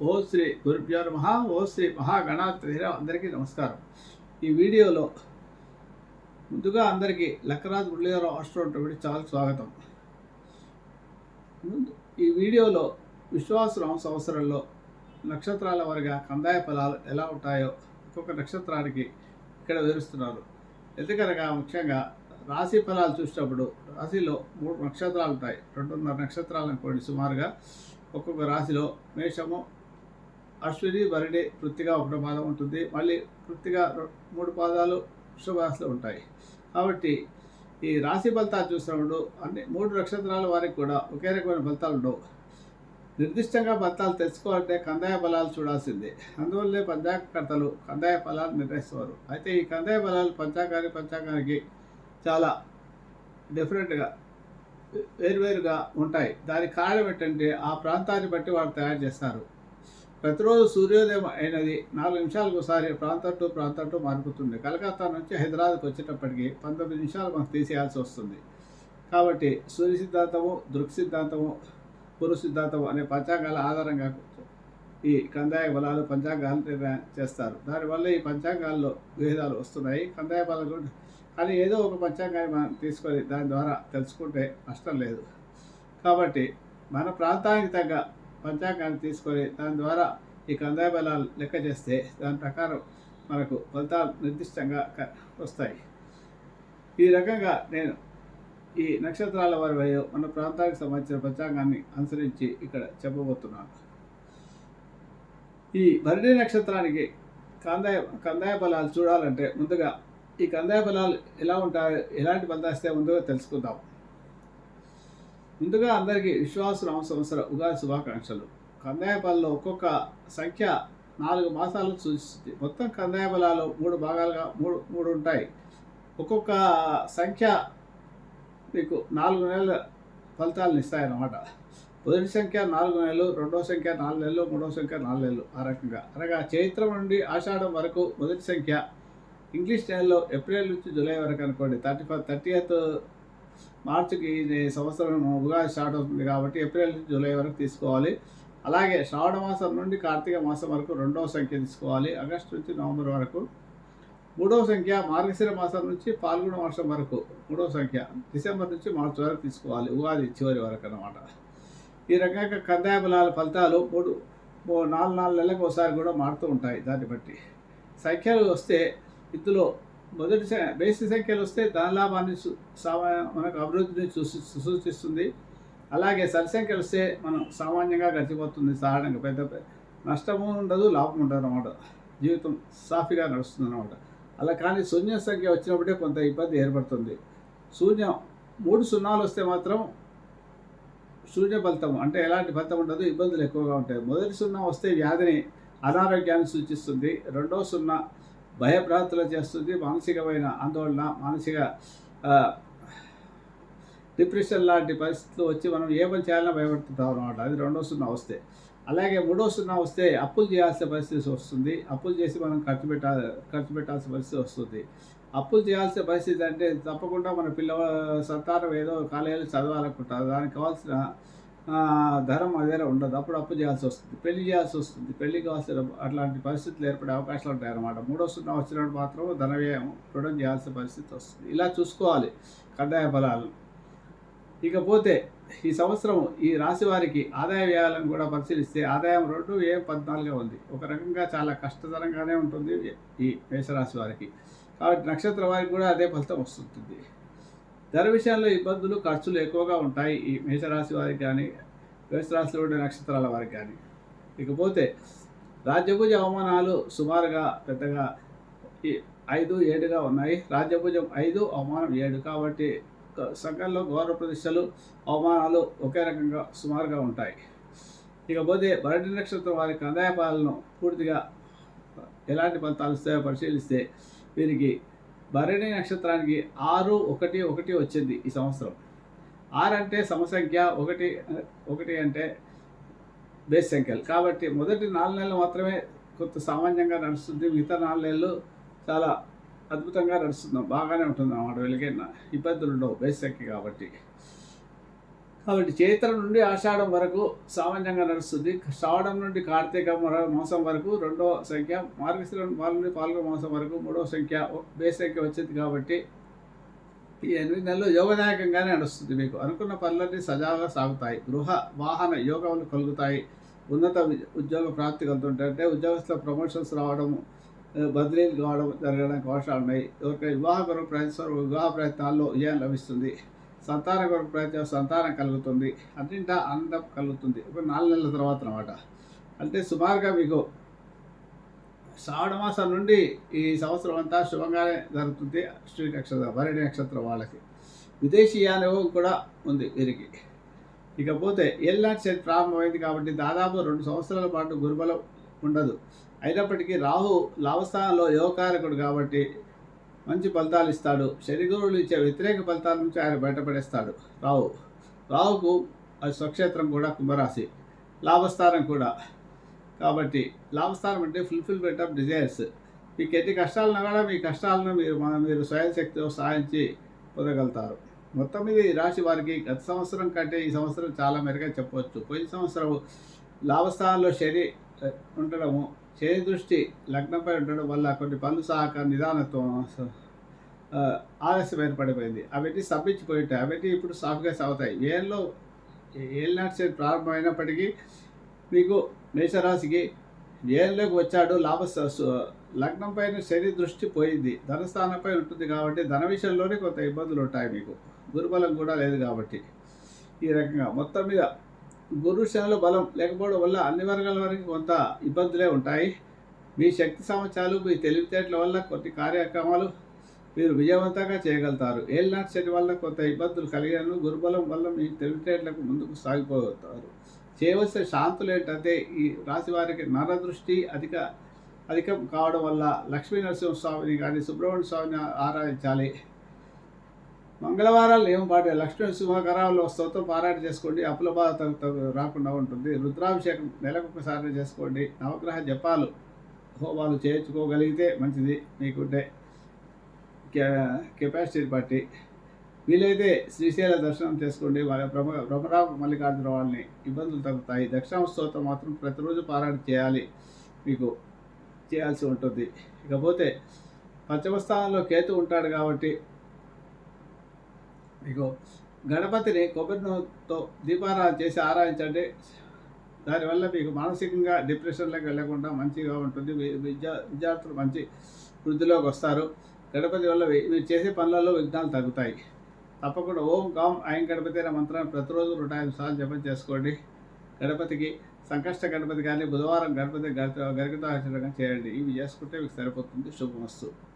ఓ శ్రీ గురుభ్యో నమ ఓ శ్రీ మహాగణాధిర అందరికీ నమస్కారం. ఈ వీడియోలో ముందుగా అందరికీ లక్కరాజు మురళీధరరావు ఆస్ట్రోటోకి చాలా స్వాగతం. ముందు ఈ వీడియోలో విశ్వాసరామ సంవత్సరంలో నక్షత్రాల వారిగా కందాయ ఫలాలు ఎలా ఉంటాయో ఒక్కొక్క నక్షత్రానికి ఇక్కడ వివరిస్తున్నారు. ఎందుకనగా ముఖ్యంగా రాశి ఫలాలు చూసినప్పుడు రాశిలో మూడు నక్షత్రాలు ఉంటాయి. రెండున్నర నక్షత్రాలు అనుకోండి సుమారుగా ఒక్కొక్క రాశిలో మేషము అశ్విని భరణి వృత్తిగా ఒక పాదం ఉంటుంది. మళ్ళీ వృత్తిగా మూడు పాదాలు వృషభరాశిలో ఉంటాయి. కాబట్టి ఈ రాశి ఫలితాలు చూసినప్పుడు అన్ని మూడు నక్షత్రాల వారికి కూడా ఒకే రకమైన ఫలితాలు ఉండవు. నిర్దిష్టంగా ఫలితాలు తెలుసుకోవాలంటే కందాయ బలాలు చూడాల్సిందే. అందువల్లే పంచాంగకర్తలు కందాయ ఫలాలు నిర్ణయిస్తారు. అయితే ఈ కందాయ బలాలు పంచాంగానికి పంచాంగానికి చాలా డిఫరెంట్గా వేరువేరుగా ఉంటాయి. దానికి కారణం ఏంటంటే ఆ ప్రాంతాన్ని బట్టి వారు తయారు చేస్తారు. ప్రతిరోజు సూర్యోదయం అయినది నాలుగు నిమిషాలకు ఒకసారి ప్రాంతం టు ప్రాంతం టు మారిపోతుంది కలకత్తా నుంచి హైదరాబాద్కి వచ్చేటప్పటికి పంతొమ్మిది నిమిషాలు మనం తీసేయాల్సి వస్తుంది. కాబట్టి సూర్య సిద్ధాంతము దృక్ సిద్ధాంతము పురు సిద్ధాంతము అనే పంచాంగాల ఆధారంగా ఈ కందాయ బలాలు పంచాంగాలు నిర్ణయం చేస్తారు దానివల్ల ఈ పంచాంగాల్లో విభేదాలు వస్తున్నాయి. కందాయ బలాలు కానీ ఏదో ఒక పంచాంగాన్ని మనం తీసుకొని దాని ద్వారా తెలుసుకుంటే నష్టం లేదు. కాబట్టి మన ప్రాంతానికి తగ్గ పంచాంగాన్ని తీసుకొని దాని ద్వారా ఈ కందాయ బలాలు లెక్క చేస్తే దాని ప్రకారం మనకు ఫలితాలు నిర్దిష్టంగా వస్తాయి. ఈ రకంగా నేను ఈ నక్షత్రాల వారి వయో మన ప్రాంతానికి సంబంధించిన పంచాంగాన్ని అనుసరించి ఇక్కడ చెప్పబోతున్నాను. ఈ భరణి నక్షత్రానికి కందాయ కందాయ బలాలు చూడాలంటే ముందుగా ఈ కందాయ బలాలు ఎలా ఉంటాయో ఎలాంటి బలాస్తే ముందుగా తెలుసుకుందాం. ముందుగా అందరికీ విశ్వాసరామ సంవత్సర ఉగాది శుభాకాంక్షలు. కందాయ బలాల్లో ఒక్కొక్క సంఖ్య నాలుగు మాసాలు సూచిస్తుంది. మొత్తం కందాయ బలాలు మూడు భాగాలుగా మూడు మూడు ఉంటాయి. ఒక్కొక్క సంఖ్య మీకు నాలుగు నెలల ఫలితాలను ఇస్తాయన్నమాట. మొదటి సంఖ్య నాలుగు నెలలు రెండో సంఖ్య నాలుగు నెలలు మూడో సంఖ్య నాలుగు నెలలు ఆ రకంగా. అనగా చైత్రం నుండి ఆషాఢం వరకు మొదటి సంఖ్య ఇంగ్లీష్ నెలలో ఏప్రిల్ నుంచి జూలై వరకు అనుకోండి. థర్టీ ఫైవ్ థర్టీ మార్చికి ఇది సంవత్సరం ఉగాది స్టార్ట్ అవుతుంది కాబట్టి ఏప్రిల్ నుంచి జూలై వరకు తీసుకోవాలి. అలాగే శ్రావణ మాసం నుండి కార్తీక మాసం వరకు రెండవ సంఖ్య తీసుకోవాలి. ఆగస్టు నుంచి నవంబర్ వరకు. మూడవ సంఖ్య మార్గశిర మాసం నుంచి పాల్గొన మాసం వరకు మూడవ సంఖ్య డిసెంబర్ నుంచి మార్చి వరకు తీసుకోవాలి. ఉగాది చివరి వరకు అన్నమాట. ఈ రకంగా కందాయ బలాల ఫలితాలు మూడు నాలుగు నాలుగు నెలలకు ఒకసారి కూడా మారుతూ ఉంటాయి. దాన్ని బట్టి సంఖ్యలు వస్తే ఇందులో మొదటి బేసి సంఖ్యలు వస్తే దాని లాభాన్ని సామా- మనకు అభివృద్ధిని చూసి సూచిస్తుంది. అలాగే సరి సంఖ్యలు వస్తే మనం సామాన్యంగా గడిచిపోతుంది. సాధారణంగా పెద్ద పెద్ద నష్టము ఉండదు లాభం ఉండదు అనమాట జీవితం సాఫీగా నడుస్తుంది అనమాట అలా కానీ శూన్య సంఖ్య వచ్చినప్పుడే కొంత ఇబ్బంది ఏర్పడుతుంది. శూన్యం మూడు సున్నాలు వస్తే మాత్రం శూన్య ఫలితం అంటే ఎలాంటి ఫలితం ఉండదు ఇబ్బందులు ఎక్కువగా ఉంటాయి. మొదటి సున్నా వస్తే వ్యాధిని అనారోగ్యాన్ని సూచిస్తుంది. రెండో సున్నా భయభ్రాంతులు చేస్తుంది మానసికమైన ఆందోళన మానసిక డిప్రెషన్ లాంటి పరిస్థితులు వచ్చి మనం ఏ పని చేయాలన్నా భయపడుతుంటాం అనమాట అది రెండో సున్నా వస్తే. అలాగే మూడో సున్నా వస్తే అప్పులు చేయాల్సిన పరిస్థితి వస్తుంది. అప్పులు చేసి మనం ఖర్చు పెట్టాలి ఖర్చు పెట్టాల్సిన పరిస్థితి వస్తుంది. అప్పులు చేయాల్సిన పరిస్థితి అంటే తప్పకుండా మన పిల్ల సంతానం ఏదో కాలేజీలో చదవాలనుకుంటారు. దానికి కావాల్సిన ధరం ధనం ఉండదు. అప్పుడు అప్పు చేయాల్సి వస్తుంది. పెళ్ళి చేయాల్సి వస్తుంది. పెళ్ళి కావాల్సిన అట్లాంటి పరిస్థితులు ఏర్పడే అవకాశాలు ఉంటాయి అన్నమాట. మూడో సున్నా వచ్చినప్పుడు మాత్రం ధన వ్యయం రుణం చేయాల్సిన పరిస్థితి వస్తుంది. ఇలా చూసుకోవాలి కడ్డాయ బలాలు ఇకపోతే ఈ సంవత్సరం ఈ రాశి వారికి ఆదాయ వ్యయాలను కూడా పరిశీలిస్తే ఆదాయం రెండు ఏ పద్నాలుగుగా ఉంది. ఒక రకంగా చాలా కష్టతరంగానే ఉంటుంది ఈ మేషరాశి వారికి. కాబట్టి నక్షత్ర వారికి కూడా అదే ఫలితం వస్తుంటుంది. ధర విషయంలో ఇబ్బందులు ఖర్చులు ఎక్కువగా ఉంటాయి ఈ మేషరాశి వారికి కానీ మేషరాశిలో ఉండే నక్షత్రాల వారికి కానీ ఇకపోతే రాజ్యభుజ అవమానాలు సుమారుగా పెద్దగా ఐదు ఏడుగా ఉన్నాయి. రాజ్యభుజం ఐదు అవమానం ఏడు. కాబట్టి సంఘంలో గౌరవ ప్రతిష్టలు అవమానాలు ఒకే రకంగా సుమారుగా ఉంటాయి. ఇకపోతే భరణి నక్షత్రం వారి కందాయ పాలన పూర్తిగా ఎలాంటి ఫలితాలు ఇస్తాయో పరిశీలిస్తే వీరికి భరణి నక్షత్రానికి ఆరు ఒకటి ఒకటి వచ్చింది ఈ సంవత్సరం. ఆరు అంటే సమసంఖ్య ఒకటి ఒకటి అంటే బేస్ సంఖ్యలు. కాబట్టి మొదటి నాలుగు నెలలు మాత్రమే కొంత సామాన్యంగా నడుస్తుంది. మిగతా నాలుగు నెలలు చాలా అద్భుతంగా నడుస్తుంది. బాగానే ఉంటుంది అన్నమాట వెళ్ళకైనా ఇబ్బందులు ఉండవు. బేస్ సంఖ్య కాబట్టి. కాబట్టి చైత్ర నుండి ఆషాఢం వరకు సామాన్యంగా నడుస్తుంది. శ్రావణం నుండి కార్తీక మాసం వరకు రెండో సంఖ్య మార్గశిర నుండి పాల్గొన మాసం వరకు మూడో సంఖ్య బే సంఖ్య వచ్చింది కాబట్టి ఈ ఎనిమిది నెలలు యోగదాయకంగానే నడుస్తుంది మీకు. అనుకున్న పనులన్నీ సజావుగా సాగుతాయి. గృహ వాహన యోగములు కలుగుతాయి. ఉన్నత ఉద్యోగ ప్రాప్తి కలుగుతుంటాయి. అంటే ఉద్యోగస్తుల ప్రమోషన్స్ రావడము బదిలీలు కావడం జరగడానికి అవకాశాలు ఉన్నాయి. ఎవరికైనా వివాహ ప్రయత్నం వివాహ ప్రయత్నాల్లో విజయం లభిస్తుంది. సంతానం కొరకు ప్రయత్నం సంతానం కలుగుతుంది. అన్నింటా ఆనందం కలుగుతుంది. ఒక నాలుగు నెలల తర్వాత అనమాట అంటే సుమారుగా మీకు శ్రావణ మాసం నుండి ఈ సంవత్సరం అంతా శుభంగానే జరుగుతుంది. శ్రీ నక్షత్రం భరణి నక్షత్రం వాళ్ళకి. విదేశీ అనుభవం కూడా ఉంది వీరికి. ఇకపోతే ఎల్లాంటి శని ప్రారంభమైంది కాబట్టి దాదాపు రెండు సంవత్సరాల పాటు గురుబలం ఉండదు. అయినప్పటికీ రాహు లాభస్థానంలో యోగకారకుడు కాబట్టి మంచి ఫలితాలు ఇస్తాడు. శనిగురువులు ఇచ్చే వ్యతిరేక ఫలితాల నుంచి ఆయన బయటపడేస్తాడు. రావు. రావుకు అది స్వక్షేత్రం కూడా కుంభరాశి. లాభస్థానం కూడా. కాబట్టి లాభస్థానం అంటే ఫుల్ఫిల్మెంట్ ఆఫ్ డిజైర్స్ మీకు ఎన్ని కష్టాలను కూడా మీ కష్టాలను మీరు మన- మీరు స్వయంశక్తితో సాధించి పొందగలుగుతారు. మొత్తం మీద ఈ రాశి వారికి గత సంవత్సరం కంటే ఈ సంవత్సరం చాలా మెరుగ్గా చెప్పవచ్చు. పోయిన సంవత్సరం లాభస్థానంలో శని ఉండడము శని దృష్టి లగ్నంపై ఉండడం వల్ల కొన్ని పనులు సహకార నిదానత్వం ఆలస్యం ఏర్పడిపోయింది. అవన్నీ సబ్బించిపోయి అవన్నీ ఇప్పుడు సాఫ్ట్గా సాగుతాయి. ఏళ్ళలో ఏళ్ళనాటి శని ప్రారంభమైనప్పటికీ మీకు మేషరాశికి ఏళ్ళలోకి వచ్చాడు లాభ స- లగ్నం పైన శని దృష్టి పోయింది. ధనస్థానంపై ఉంటుంది కాబట్టి ధన విషయంలోనే కొంత ఇబ్బందులు ఉంటాయి మీకు. దుర్బలం కూడా లేదు కాబట్టి ఈ రకంగా. మొత్తం మీద గురు శనుల బలం లేకపోవడం వల్ల అన్ని వర్గాల వారికి కొంత ఇబ్బందులే ఉంటాయి. మీ శక్తి సామర్థ్యాలు మీ తెలివితేటల వల్ల కొన్ని కార్యక్రమాలు మీరు విజయవంతంగా చేయగలుగుతారు. ఏళ్ళనాటి శని వల్ల కొంత ఇబ్బందులు కలిగాను. గురుబలం వల్ల మీ తెలివితేటలకు ముందుకు సాగిపోతారు. చేయవలసిన శాంతులు ఏంటంటే ఈ రాశి వారికి నరదృష్టి అధిక అధికం కావడం వల్ల లక్ష్మీ నరసింహస్వామిని కానీ సుబ్రహ్మణ్య స్వామిని ఆరాధించాలి. మంగళవారాలు ఏం పాట లక్ష్మీ శుభకరాలు స్తోత్రం పారాయణ చేసుకోండి అప్పుల బాధ రాకుండా ఉంటుంది. రుద్రాభిషేకం నెలకు ఒకసారి చేసుకోండి. నవగ్రహ జపాలు హోమాలు చేయించుకోగలిగితే మంచిది. మీకుంటే కె- బట్టి. వీలైతే శ్రీశైల దర్శనం చేసుకోండి. వాళ్ళ బ్రహ్మ బ్రహ్మరామ మల్లికార్జున వాళ్ళని ఇబ్బందులు తగ్గుతాయి. దక్షిణ స్తోత్రం మాత్రం ప్రతిరోజు పారాయణ చేయాలి. మీకు చేయాల్సి ఉంటుంది. ఇకపోతే పంచమ స్థానంలో కేతు ఉంటాడు కాబట్టి ఇగో గణపతిని కొబ్బరి నూనెతో దీపారాధన చేసి ఆరాధించండి. దానివల్ల మీకు మానసికంగా డిప్రెషన్లోకి వెళ్ళకుండా మంచిగా ఉంటుంది. విద్యా విద్యార్థులు మంచి వృద్ధిలోకి వస్తారు. గణపతి వల్ల మీరు చేసే పనులలో విఘ్నాలు తగ్గుతాయి. తప్పకుండా ఓం గాం ఆయన గణపతి అనే మంత్రాన్ని ప్రతిరోజు నూట ఐదు సార్లు జపం చేసుకోండి. గణపతికి సంకష్ట గణపతి కానీ బుధవారం గణపతి గరిక గరికతో ఆచరణ చేయండి. ఇవి చేసుకుంటే మీకు సరిపోతుంది. శుభమస్తు.